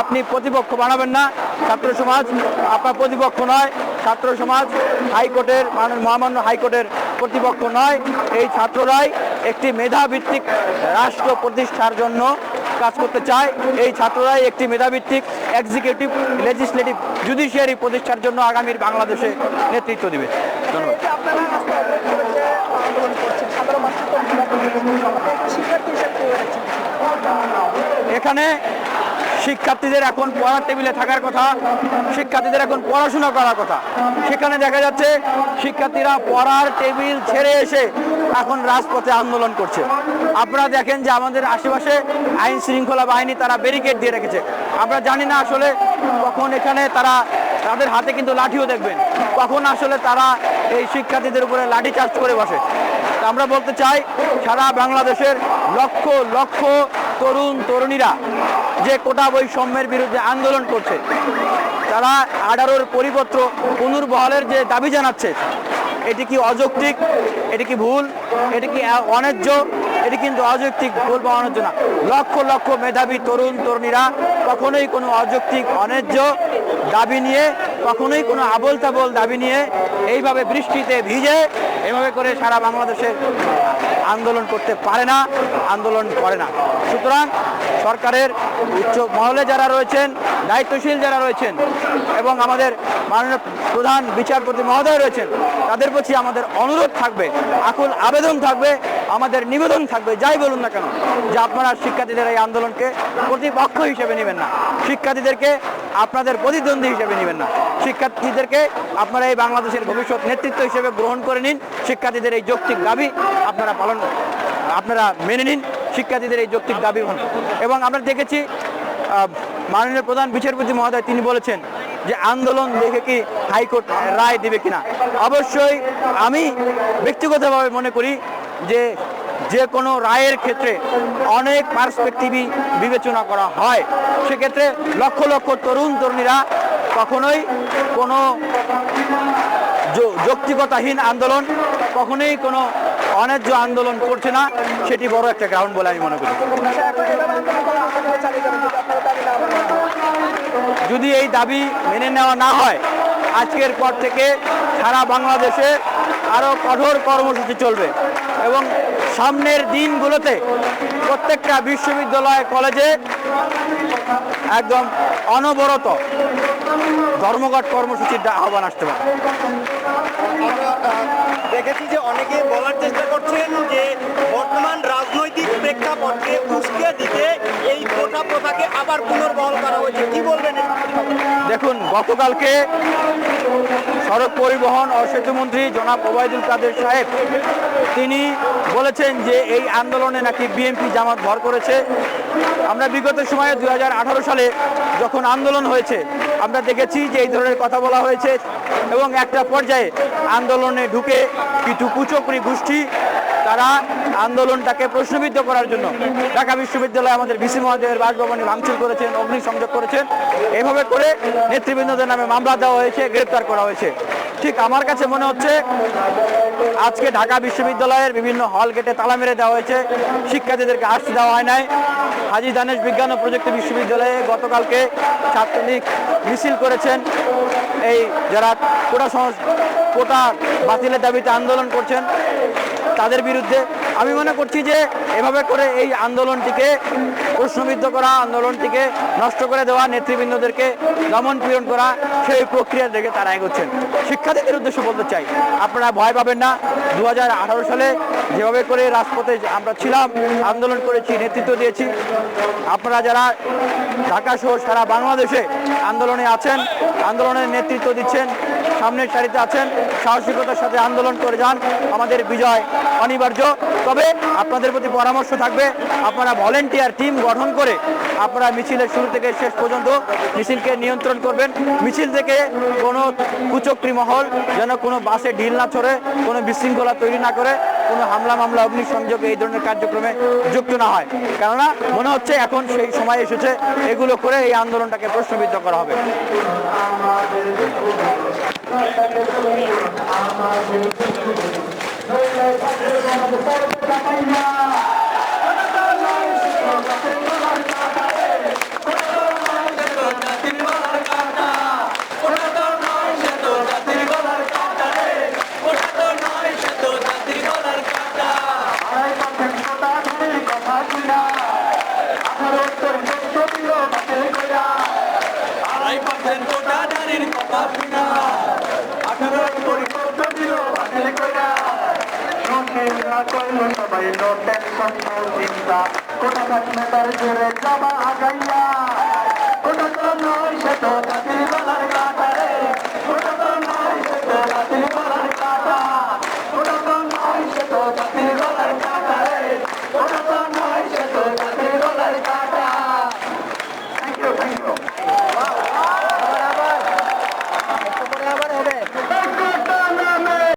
আপনি প্রতিপক্ষ বানাবেন না। ছাত্র সমাজ আপনার প্রতিপক্ষ নয়। ছাত্র সমাজ হাইকোর্টের মানে মহামান্য হাইকোর্টের প্রতিপক্ষ নয়। এই ছাত্ররাই একটি মেধাভিত্তিক রাষ্ট্র প্রতিষ্ঠার জন্য কাজ করতে চায়। এই ছাত্ররাই একটি মেধাভিত্তিক এক্সিকিউটিভ লেজিসলেটিভ জুডিশিয়ারি প্রতিষ্ঠার জন্য আগামীর বাংলাদেশে নেতৃত্ব দেবে। ধন্যবাদ। এখানে শিক্ষার্থীদের এখন পড়ার টেবিলে থাকার কথা, শিক্ষার্থীদের এখন পড়াশোনা করার কথা। সেখানে দেখা যাচ্ছে শিক্ষার্থীরা পড়ার টেবিল ছেড়ে এসে এখন রাজপথে আন্দোলন করছে। আপনারা দেখেন যে আমাদের আশেপাশে আইন শৃঙ্খলা বাহিনী তারা ব্যারিকেড দিয়ে রেখেছে। আমরা জানি না আসলে কখন এখানে তারা তাদের হাতে কিন্তু লাঠিও দেখবেন। কখন আসলে তারা এই শিক্ষার্থীদের উপরে লাঠি চার্জ করে বসে। আমরা বলতে চাই, সারা বাংলাদেশের লক্ষ লক্ষ তরুণ, তরুণীরা যে কোটা বৈষম্যের বিরুদ্ধে আন্দোলন করছে, তারা আঠারোর পরিপত্র পুনর্বহালের যে দাবি জানাচ্ছে, এটি কি অযৌক্তিক? এটি কি ভুল? এটি কি অন্যায্য? এটি কিন্তু অযৌক্তিক, ভুল বা না। লক্ষ লক্ষ মেধাবী তরুণ, তরুণীরা কখনোই কোনো অযৌক্তিক, অন্যায্য দাবি নিয়ে, কখনোই কোনো আবল তাবল দাবি নিয়ে এইভাবে বৃষ্টিতে ভিজে এভাবে করে সারা বাংলাদেশে আন্দোলন করতে পারে না, আন্দোলন করে না। সুতরাং সরকারের উচ্চ মহলে যারা রয়েছেন, দায়িত্বশীল যারা রয়েছেন এবং আমাদের মাননীয় প্রধান বিচারপতি মহোদয় রয়েছেন, তাদের প্রতি আমাদের অনুরোধ থাকবে, আকুল আবেদন থাকবে, আমাদের নিবেদন থাকবে, যাই বলুন না কেন, যে আপনারা শিক্ষার্থীদের এই আন্দোলনকে প্রতিপক্ষ হিসেবে নেবেন না। শিক্ষার্থীদেরকে আপনাদের প্রতিদ্বন্দ্বী হিসেবে নেবেন না। শিক্ষার্থীদেরকে আপনারা এই বাংলাদেশের ভবিষ্যৎ নেতৃত্ব হিসেবে গ্রহণ করে নিন। শিক্ষার্থীদের এই যৌক্তিক দাবি আপনারা পালন, আপনারা মেনে নিন। শিক্ষার্থীদের এই যৌক্তিক দাবি এবং আমরা দেখেছি মাননীয় প্রধান বিচারপতি মহোদয় তিনি বলেছেন যে আন্দোলন দেখে কি হাইকোর্ট রায় দিবে কিনা। অবশ্যই আমি ব্যক্তিগতভাবে মনে করি যে যে কোনো রায়ের ক্ষেত্রে অনেক পার্সপেক্টিভই বিবেচনা করা হয় সেক্ষেত্রে লক্ষ লক্ষ তরুণ তরুণীরা কখনোই কোনো যৌক্তিকতাহীন আন্দোলন, কখনোই কোনো অন্যায্য আন্দোলন করছে না সেটি বড় একটা গ্রাউন্ড বলে আমি মনে করি। যদি এই দাবি মেনে নেওয়া না হয়, আজকের পর থেকে সারা বাংলাদেশে আরও কঠোর কর্মসূচি চলবে এবং সামনের দিনগুলোতে প্রত্যেকটা বিশ্ববিদ্যালয় কলেজে একদম অনবরত ধর্মঘট কর্মসূচির আহ্বান আসতে পারে। দেখেছি যে অনেকে বলার চেষ্টা করছেন যে বর্তমান রাজনৈতিক প্রেক্ষাপটকে উস্কে দিতে এই কোটা প্রথাকে আবার পুনর্বহাল করা হয়েছে। কি বলবেন দেখুন গতকালকে সড়ক পরিবহন ও সেতুমন্ত্রী জনাব ওবায়দুল কাদের সাহেব, তিনি বলেছেন যে এই আন্দোলনে নাকি বিএনপি জামাত ভর করেছে। আমরা বিগত সময়ে দু হাজার আঠারো সালে যখন আন্দোলন হয়েছে, আমরা দেখেছি যে এই ধরনের কথা বলা হয়েছে এবং একটা পর্যায়ে আন্দোলনে ঢুকে কিছু কুচক্রি গোষ্ঠী, তারা আন্দোলনটাকে প্রশ্নবিদ্ধ করার জন্য ঢাকা বিশ্ববিদ্যালয়ে আমাদের বিসি মহোদয়ের বাসভবনে ভাঙচুর করেছেন, অগ্নিসংযোগ করেছেন। এভাবে করে নেতৃবৃন্দদের নামে মামলা দেওয়া হয়েছে, গ্রেপ্তার করা হয়েছে। ঠিক আমার কাছে মনে হচ্ছে, আজকে ঢাকা বিশ্ববিদ্যালয়ের বিভিন্ন হল গেটে তালা মেরে দেওয়া হয়েছে। শিক্ষার্থীদেরকে আসতে দেওয়া হয় নাই। হাজি দানেশ বিজ্ঞান ও প্রযুক্তি বিশ্ববিদ্যালয়ে গতকালকে ছাত্রলীগ মিছিল করেছেন। এই যারা কোটা কোটা বাতিলের দাবিতে আন্দোলন করছেন, তাদের বিরুদ্ধে আমি মনে করছি যে এভাবে করে এই আন্দোলনটিকে প্রশ্নবিদ্ধ করা, আন্দোলনটিকে নষ্ট করে দেওয়া, নেতৃবৃন্দদেরকে দমন পীড়ন করা, সেই প্রক্রিয়া দেখে তারা এগোচ্ছেন। শিক্ষার্থীদের উদ্দেশ্য বলতে চাই, আপনারা ভয় পাবেন না। দু হাজার আঠারো সালে যেভাবে করে রাজপথে আমরা ছিলাম, আন্দোলন করেছি, নেতৃত্ব দিয়েছি, আপনারা যারা ঢাকা সহ সারা বাংলাদেশে আন্দোলনে আছেন, আন্দোলনের নেতৃত্ব দিচ্ছেন সামনের সারিতে আছেন, সাহসিকতার সাথে আন্দোলন করে যান। আমাদের বিজয় অনিবার্য। তবে আপনাদের প্রতি পরামর্শ থাকবে, আপনারা ভলেন্টিয়ার টিম গঠন করে আপনারা মিছিলের শুরু থেকে শেষ পর্যন্ত মিছিলকে নিয়ন্ত্রণ করবেন। মিছিল থেকে কোনো কুচক্রি মহল যেন কোনো বাসে ঢিল না ছড়ে, কোনো বিশৃঙ্খলা তৈরি না করে, কোনো হামলা মামলা অগ্নিসংযোগ এই ধরনের কার্যক্রমে যুক্ত না হয়। কেননা, মনে হচ্ছে এখন সেই সময় এসেছে, এগুলো করে এই আন্দোলনটাকে প্রশ্নবিদ্ধ করা হবে। Thank you. না কইল সবাই নো টেনশন নো চিন্তা। কোটা থাকলে তার জোরে যাবা আগাইয়া?